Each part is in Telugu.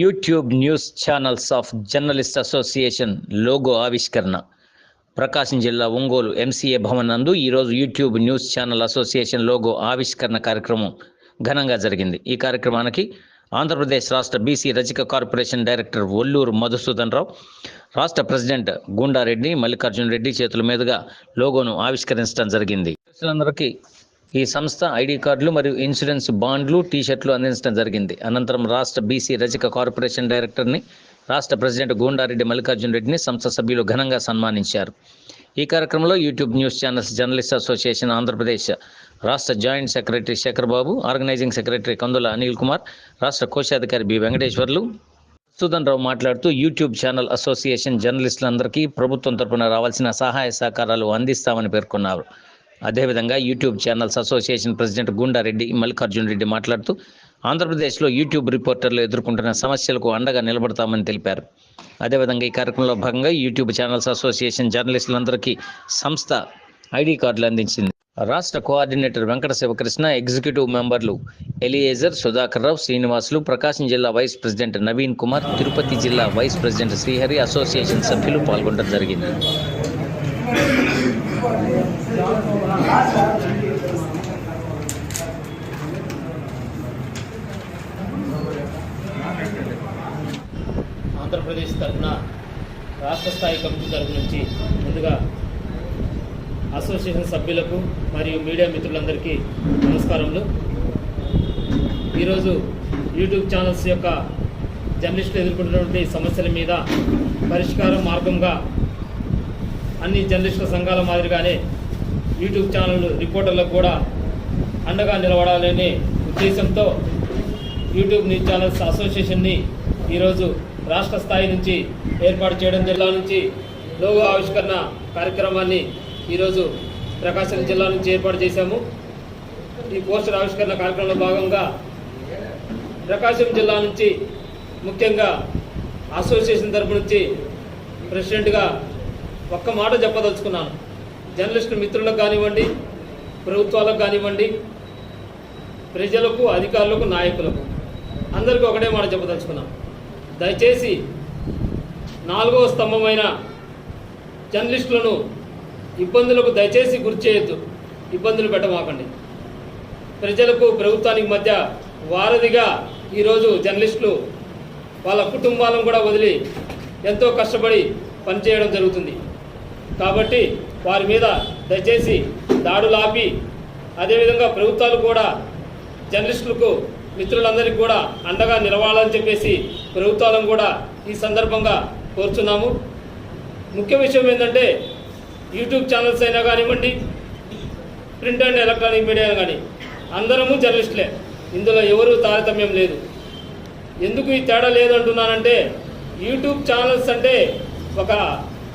YouTube news channels of journalist association logo ఆవిష్కరణ. ప్రకాశం జిల్లా ఒంగోలు ఎంసీఏ భవన్ నందు ఈరోజు YouTube news channel association logo ఆవిష్కరణ కార్యక్రమం ఘనంగా జరిగింది. ఈ కార్యక్రమానికి ఆంధ్రప్రదేశ్ రాష్ట్ర బీసీ రచిక కార్పొరేషన్ డైరెక్టర్ ఒల్లూరు మధుసూదన్ రావు రాష్ట్ర ప్రెసిడెంట్ గుండారెడ్డి మల్లికార్జున రెడ్డి చేతుల మీదుగా లోగోను ఆవిష్కరించడం జరిగింది. అందరికీ ఈ సంస్థ ఐడి కార్డులు మరియు ఇన్సూరెన్స్ బాండ్లు టీ షర్ట్లు అందించడం జరిగింది. అనంతరం రాష్ట్ర బీసీ రచిక కార్పొరేషన్ డైరెక్టర్ని రాష్ట్ర ప్రెసిడెంట్ గోండారెడ్డి మల్లికార్జున రెడ్డిని సంస్థ సభ్యులు ఘనంగా సన్మానించారు. ఈ కార్యక్రమంలో YouTube news channels journalist association Andhra Pradesh రాష్ట్ర joint secretary Shekhar Babu organizing secretary Kandula Anil Kumar రాష్ట్ర కోశాధికారి బి వెంకటేశ్వర్లు. సుధన్ రావు మాట్లాడుతూ యూట్యూబ్ ఛానల్ అసోసియేషన్ జర్నలిస్టులందరికీ ప్రభుత్వం తరపున రావాల్సిన సహాయ సహకారాలు అందిస్తామని పేర్కొన్నారు. అదేవిధంగా YouTube channels association president Gundareddy Mallikarjun Reddy మాట్లాడుతూ ఆంధ్రప్రదేశ్లో యూట్యూబ్ రిపోర్టర్లు ఎదుర్కొంటున్న సమస్యలకు అండగా నిలబడతామని తెలిపారు. అదేవిధంగా ఈ కార్యక్రమంలో భాగంగా యూట్యూబ్ ఛానల్స్ అసోసియేషన్ జర్నలిస్టులందరికీ సంస్థ ఐడి కార్డులు అందించింది. రాష్ట్ర కోఆర్డినేటర్ వెంకట శివకృష్ణ ఎగ్జిక్యూటివ్ మెంబర్లు ఎలియేజర్ సుధాకర్ రావు శ్రీనివాసులు ప్రకాశం జిల్లా వైస్ ప్రెసిడెంట్ నవీన్ కుమార్ తిరుపతి జిల్లా వైస్ ప్రెసిడెంట్ శ్రీహరి అసోసియేషన్ సభ్యులు పాల్గొనడం జరిగింది. ఆంధ్రప్రదేశ్ తరఫున రాష్ట్ర స్థాయి కమిటీ తరఫు నుంచి ముందుగా అసోసియేషన్ సభ్యులకు మరియు మీడియా మిత్రులందరికీ నమస్కారములు. ఈరోజు యూట్యూబ్ ఛానల్స్ యొక్క జర్నలిస్టులు ఎదుర్కొంటున్నటువంటి సమస్యల మీద పరిష్కార మార్గంగా అన్ని జర్నలిస్టుల సంఘాల మాదిరిగానే యూట్యూబ్ ఛానల్ రిపోర్టర్లకు కూడా అండగా నిలబడాలనే ఉద్దేశంతో యూట్యూబ్ న్యూస్ ఛానల్స్ అసోసియేషన్ని ఈరోజు రాష్ట్ర స్థాయి నుంచి ఏర్పాటు చేయడం జిల్లా నుంచి లోగో ఆవిష్కరణ కార్యక్రమాన్ని ఈరోజు ప్రకాశం జిల్లా నుంచి ఏర్పాటు చేశాము. ఈ పోస్టర్ ఆవిష్కరణ కార్యక్రమంలో భాగంగా ప్రకాశం జిల్లా నుంచి ముఖ్యంగా అసోసియేషన్ తరపు నుంచి ప్రెసిడెంట్గా ఒక్క మాట చెప్పదలుచుకున్నాను. జర్నలిస్ట్ మిత్రులకు కానివ్వండి ప్రభుత్వాలకు కానివ్వండి ప్రజలకు అధికారులకు నాయకులకు అందరికీ ఒకటే మాట చెప్పదలుచుకున్నాం. దయచేసి నాలుగవ స్తంభమైన జర్నలిస్టులను ఇబ్బందులకు దయచేసి గురి చేయొద్దు. ఇబ్బందులు పెట్టమాకండి. ప్రజలకు ప్రభుత్వానికి మధ్య వారధిగా ఈరోజు జర్నలిస్టులు వాళ్ళ కుటుంబాలను కూడా వదిలి ఎంతో కష్టపడి పనిచేయడం జరుగుతుంది. కాబట్టి వారి మీద దయచేసి దాడులు ఆపి అదేవిధంగా ప్రభుత్వాలు కూడా జర్నలిస్టులకు మిత్రులందరికీ కూడా అండగా నిలవాలని చెప్పేసి ప్రభుత్వాలను కూడా ఈ సందర్భంగా కోరుచున్నాము. ముఖ్య విషయం ఏంటంటే యూట్యూబ్ ఛానల్స్ అయినా కానివ్వండి ప్రింట్ అండ్ ఎలక్ట్రానిక్ మీడియా కానీ అందరము జర్నలిస్టులే. ఇందులో ఎవరు తారతమ్యం లేదు. ఎందుకు ఈ తేడా లేదంటున్నానంటే యూట్యూబ్ ఛానల్స్ అంటే ఒక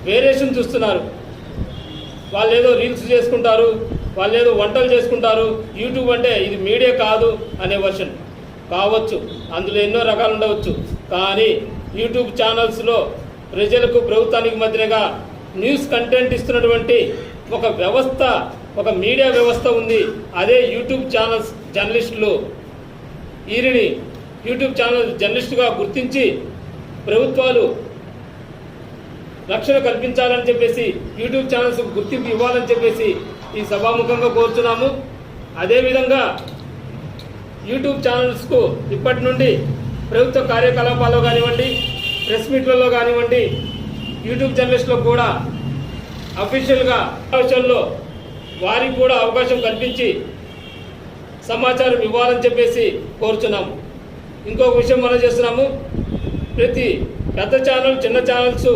వేరియేషన్ చూస్తున్నారు. వాళ్ళు ఏదో రీల్స్ చేసుకుంటారు వాళ్ళు ఏదో వంటలు చేసుకుంటారు. యూట్యూబ్ అంటే ఇది మీడియా కాదు అనే వర్షన్ కావచ్చు అందులో ఎన్నో రకాలు ఉండవచ్చు. కానీ యూట్యూబ్ ఛానల్స్లో ప్రజలకు ప్రభుత్వానికి మధ్యగా న్యూస్ కంటెంట్ ఇస్తున్నటువంటి ఒక వ్యవస్థ ఒక మీడియా వ్యవస్థ ఉంది. అదే యూట్యూబ్ ఛానల్స్ జర్నలిస్టులు వీరిని యూట్యూబ్ ఛానల్ జర్నలిస్టుగా గుర్తించి ప్రభుత్వాలు రక్షణ కల్పించాలని చెప్పేసి యూట్యూబ్ ఛానల్స్ గుర్తింపు ఇవ్వాలని చెప్పేసి ఈ సభాముఖంగా కోరుతున్నాము అదేవిధంగా యూట్యూబ్ ఛానల్స్కు ఇప్పటి నుండి ప్రభుత్వ కార్యకలాపాల్లో కానివ్వండి ప్రెస్ మీట్లలో కానివ్వండి యూట్యూబ్ ఛానల్స్లో కూడా అఫీషియల్గా విషయంలో వారికి కూడా అవకాశం కల్పించి సమాచారం ఇవ్వాలని చెప్పేసి కోరుచున్నాము. ఇంకొక విషయం మనం చేస్తున్నాము. ప్రతి పెద్ద ఛానల్ చిన్న ఛానల్స్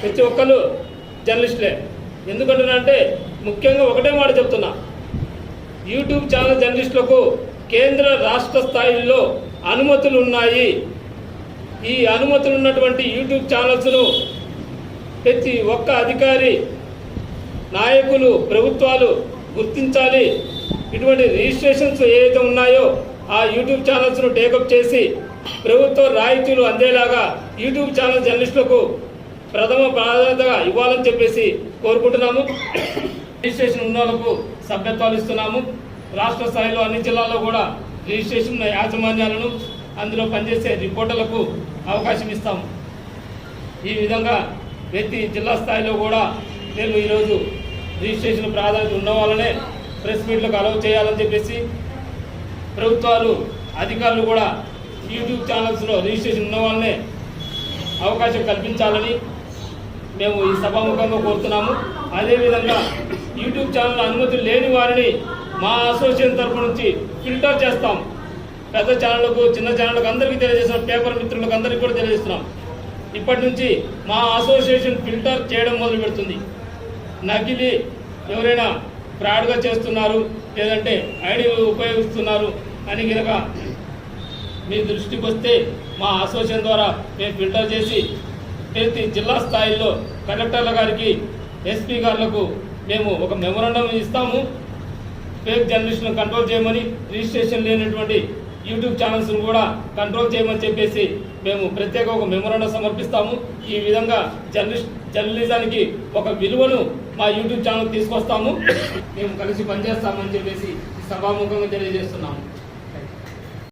ప్రతి ఒక్కరు జర్నలిస్టులే. ఎందుకంటున్నానంటే ముఖ్యంగా ఒకటే మాట చెప్తున్నా. యూట్యూబ్ ఛానల్ జర్నలిస్టులకు కేంద్ర రాష్ట్ర స్థాయిల్లో అనుమతులు ఉన్నాయి ఈ అనుమతులు ఉన్నటువంటి యూట్యూబ్ ఛానల్స్ను ప్రతి ఒక్క అధికారి నాయకులు ప్రభుత్వాలు గుర్తించాలి. ఇటువంటి రిజిస్ట్రేషన్స్ ఏవైతే ఉన్నాయో ఆ యూట్యూబ్ ఛానల్స్ను టేకప్ చేసి ప్రభుత్వ రాయితీలు అందేలాగా యూట్యూబ్ ఛానల్ జర్నలిస్టులకు ప్రథమ ప్రాధాన్యతగా ఇవ్వాలని చెప్పేసి కోరుకుంటున్నాము. రిజిస్ట్రేషన్ ఉన్న వాళ్ళకు సభ్యత్వాలు ఇస్తున్నాము. రాష్ట్ర స్థాయిలో అన్ని జిల్లాల్లో కూడా రిజిస్ట్రేషన్ ఉన్న యాజమాన్యాలను అందులో పనిచేసే రిపోర్టర్లకు అవకాశం ఇస్తాము. ఈ విధంగా ప్రతి జిల్లా స్థాయిలో కూడా మేము ఈరోజు రిజిస్ట్రేషన్ ప్రాధాన్యత ఉన్న వాళ్ళనే ప్రెస్ మీట్లకు అలౌ చేయాలని చెప్పేసి ప్రభుత్వాలు అధికారులు కూడా యూట్యూబ్ ఛానల్స్లో రిజిస్ట్రేషన్ ఉన్న వాళ్ళనే అవకాశం కల్పించాలని మేము ఈ సభాముఖంగా కోరుతున్నాము. అదేవిధంగా యూట్యూబ్ ఛానల్ అనుమతి లేని వారిని మా అసోసియేషన్ తరపు నుంచి ఫిల్టర్ చేస్తాం. పెద్ద ఛానళ్ళకు చిన్న ఛానళ్ళకు అందరికీ తెలియజేస్తున్నాం. పేపర్ మిత్రులకు అందరికీ కూడా తెలియజేస్తున్నాం. ఇప్పటి నుంచి మా అసోసియేషన్ ఫిల్టర్ చేయడం మొదలు పెడుతుంది. నకిలీ ఎవరైనా ఫ్రాడ్గా చేస్తున్నారు లేదంటే ఐడి ఉపయోగిస్తున్నారు అని కనుక మీ దృష్టికి వస్తే మా అసోసియేషన్ ద్వారా మేము ఫిల్టర్ చేసి ప్రతి జిల్లా స్థాయిలో కలెక్టర్ల గారికి ఎస్పీ గారులకు మేము ఒక మెమోరాండం ఇస్తాము. ఫేక్ జర్నలిస్ట్ను కంట్రోల్ చేయమని రిజిస్ట్రేషన్ లేనటువంటి యూట్యూబ్ ఛానల్స్ను కూడా కంట్రోల్ చేయమని చెప్పేసి మేము ప్రత్యేక ఒక మెమోరాండం సమర్పిస్తాము. ఈ విధంగా జర్నలిస్ట్ జర్నలిజానికి ఒక విలువను మా యూట్యూబ్ ఛానల్ తీసుకొస్తాము. మేము కలిసి పనిచేస్తామని చెప్పేసి సభాముఖంగా తెలియజేస్తున్నాము.